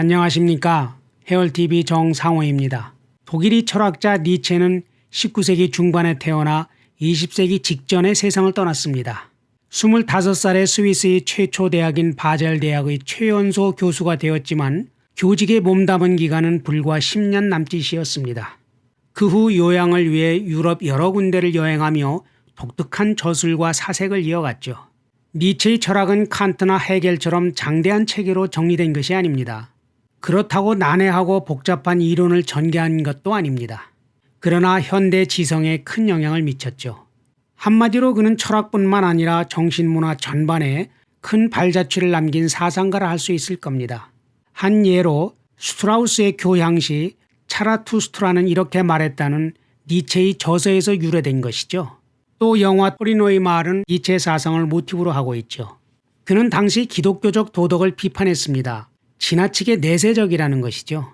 안녕하십니까. 헤얼TV 정상호입니다. 독일이 철학자 니체는 19세기 중반에 태어나 20세기 직전에 세상을 떠났습니다. 25살에 스위스의 최초 대학인 바젤 대학의 최연소 교수가 되었지만 교직에 몸담은 기간은 불과 10년 남짓이었습니다. 그 후 요양을 위해 유럽 여러 군데를 여행하며 독특한 저술과 사색을 이어갔죠. 니체의 철학은 칸트나 헤겔처럼 장대한 체계로 정리된 것이 아닙니다. 그렇다고 난해하고 복잡한 이론을 전개한 것도 아닙니다. 그러나 현대 지성에 큰 영향을 미쳤죠. 한마디로 그는 철학뿐만 아니라 정신문화 전반에 큰 발자취를 남긴 사상가라 할 수 있을 겁니다. 한 예로 스트라우스의 교향시 차라투스트라는 이렇게 말했다는 니체의 저서에서 유래된 것이죠. 또 영화 토리노의 말은 니체 사상을 모티브로 하고 있죠. 그는 당시 기독교적 도덕을 비판했습니다. 지나치게 내세적이라는 것이죠.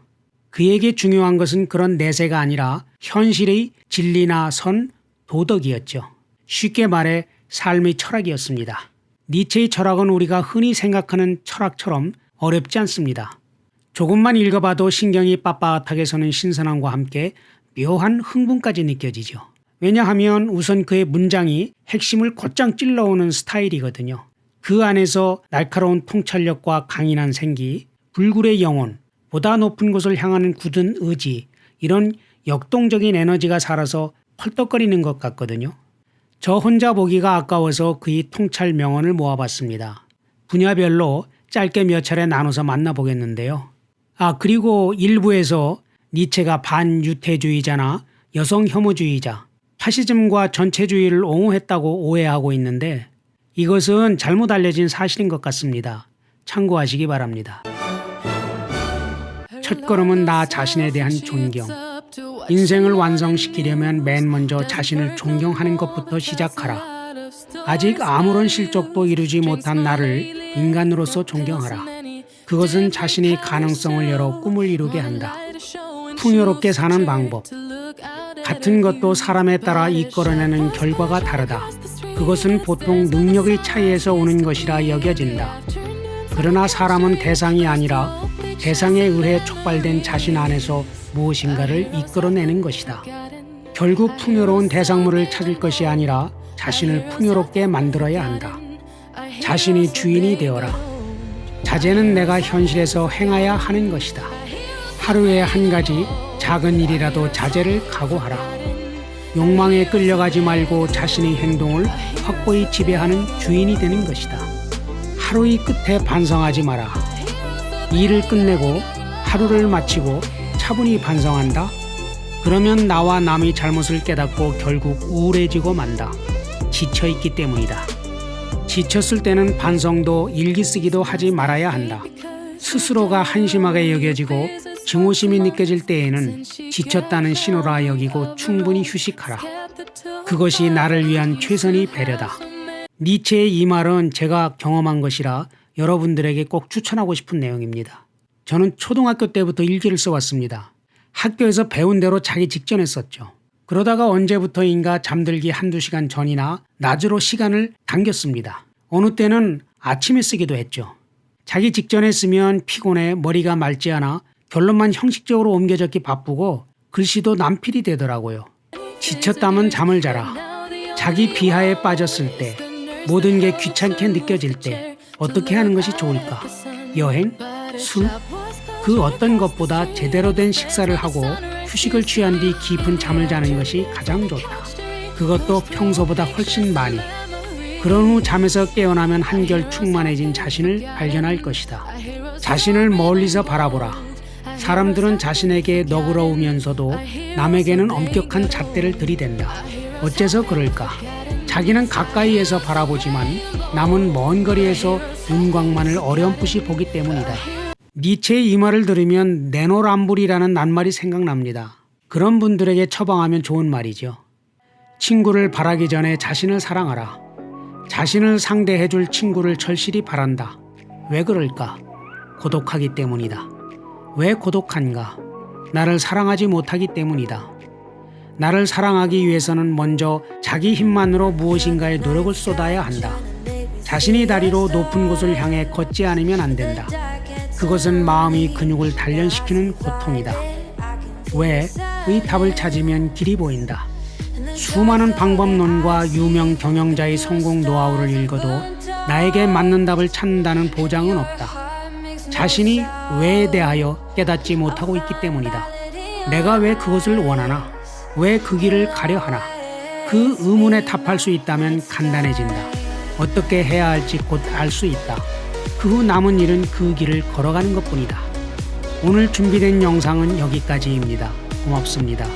그에게 중요한 것은 그런 내세가 아니라 현실의 진리나 선, 도덕이었죠. 쉽게 말해 삶의 철학이었습니다. 니체의 철학은 우리가 흔히 생각하는 철학처럼 어렵지 않습니다. 조금만 읽어봐도 신경이 빳빳하게 서는 신선함과 함께 묘한 흥분까지 느껴지죠. 왜냐하면 우선 그의 문장이 핵심을 곧장 찔러오는 스타일이거든요. 그 안에서 날카로운 통찰력과 강인한 생기, 불굴의 영혼, 보다 높은 곳을 향하는 굳은 의지, 이런 역동적인 에너지가 살아서 펄떡거리는 것 같거든요. 저 혼자 보기가 아까워서 그의 통찰 명언을 모아봤습니다. 분야별로 짧게 몇 차례 나눠서 만나보겠는데요. 아, 그리고 일부에서 니체가 반유태주의자나 여성 혐오주의자, 파시즘과 전체주의를 옹호했다고 오해하고 있는데 이것은 잘못 알려진 사실인 것 같습니다. 참고하시기 바랍니다. 첫걸음은 나 자신에 대한 존경. 인생을 완성시키려면 맨 먼저 자신을 존경하는 것부터 시작하라. 아직 아무런 실적도 이루지 못한 나를 인간으로서 존경하라. 그것은 자신이 가능성을 열어 꿈을 이루게 한다. 풍요롭게 사는 방법. 같은 것도 사람에 따라 이끌어내는 결과가 다르다. 그것은 보통 능력의 차이에서 오는 것이라 여겨진다. 그러나 사람은 대상이 아니라 대상에 의해 촉발된 자신 안에서 무엇인가를 이끌어내는 것이다. 결국 풍요로운 대상물을 찾을 것이 아니라 자신을 풍요롭게 만들어야 한다. 자신이 주인이 되어라. 자제는 내가 현실에서 행해야 하는 것이다. 하루에 한 가지 작은 일이라도 자제를 각오하라. 욕망에 끌려가지 말고 자신의 행동을 확고히 지배하는 주인이 되는 것이다. 하루의 끝에 반성하지 마라. 일을 끝내고 하루를 마치고 차분히 반성한다. 그러면 나와 남의 잘못을 깨닫고 결국 우울해지고 만다. 지쳐있기 때문이다. 지쳤을 때는 반성도 일기 쓰기도 하지 말아야 한다. 스스로가 한심하게 여겨지고 증오심이 느껴질 때에는 지쳤다는 신호라 여기고 충분히 휴식하라. 그것이 나를 위한 최선의 배려다. 니체의 이 말은 제가 경험한 것이라 여러분들에게 꼭 추천하고 싶은 내용입니다. 저는 초등학교 때부터 일기를 써왔습니다. 학교에서 배운 대로 자기 직전에 썼죠. 그러다가 언제부터인가 잠들기 한두 시간 전이나 낮으로 시간을 당겼습니다. 어느 때는 아침에 쓰기도 했죠. 자기 직전에 쓰면 피곤해 머리가 맑지 않아 결론만 형식적으로 옮겨 적기 바쁘고 글씨도 남필이 되더라고요. 지쳤다면 잠을 자라. 자기 비하에 빠졌을 때 모든 게 귀찮게 느껴질 때 어떻게 하는 것이 좋을까? 여행? 술? 그 어떤 것보다 제대로 된 식사를 하고 휴식을 취한 뒤 깊은 잠을 자는 것이 가장 좋다. 그것도 평소보다 훨씬 많이. 그런 후 잠에서 깨어나면 한결 충만해진 자신을 발견할 것이다. 자신을 멀리서 바라보라. 사람들은 자신에게 너그러우면서도 남에게는 엄격한 잣대를 들이댄다. 어째서 그럴까? 자기는 가까이에서 바라보지만 남은 먼 거리에서 윤곽만을 어렴풋이 보기 때문이다. 니체의 이 말을 들으면 내노람불이라는 낱말이 생각납니다. 그런 분들에게 처방하면 좋은 말이죠. 친구를 바라기 전에 자신을 사랑하라. 자신을 상대해줄 친구를 절실히 바란다. 왜 그럴까? 고독하기 때문이다. 왜 고독한가? 나를 사랑하지 못하기 때문이다. 나를 사랑하기 위해서는 먼저 자기 힘만으로 무엇인가에 노력을 쏟아야 한다. 자신이 다리로 높은 곳을 향해 걷지 않으면 안 된다. 그 그것은 마음이 근육을 단련시키는 고통이다. 왜? 의 답을 찾으면 길이 보인다. 수많은 방법론과 유명 경영자의 성공 노하우를 읽어도 나에게 맞는 답을 찾는다는 보장은 없다. 자신이 왜에 대하여 깨닫지 못하고 있기 때문이다. 내가 왜 그것을 원하나? 왜 그 길을 가려 하나? 그 의문에 답할 수 있다면 간단해진다. 어떻게 해야 할지 곧 알 수 있다. 그 후 남은 일은 그 길을 걸어가는 것 뿐이다. 오늘 준비된 영상은 여기까지입니다. 고맙습니다.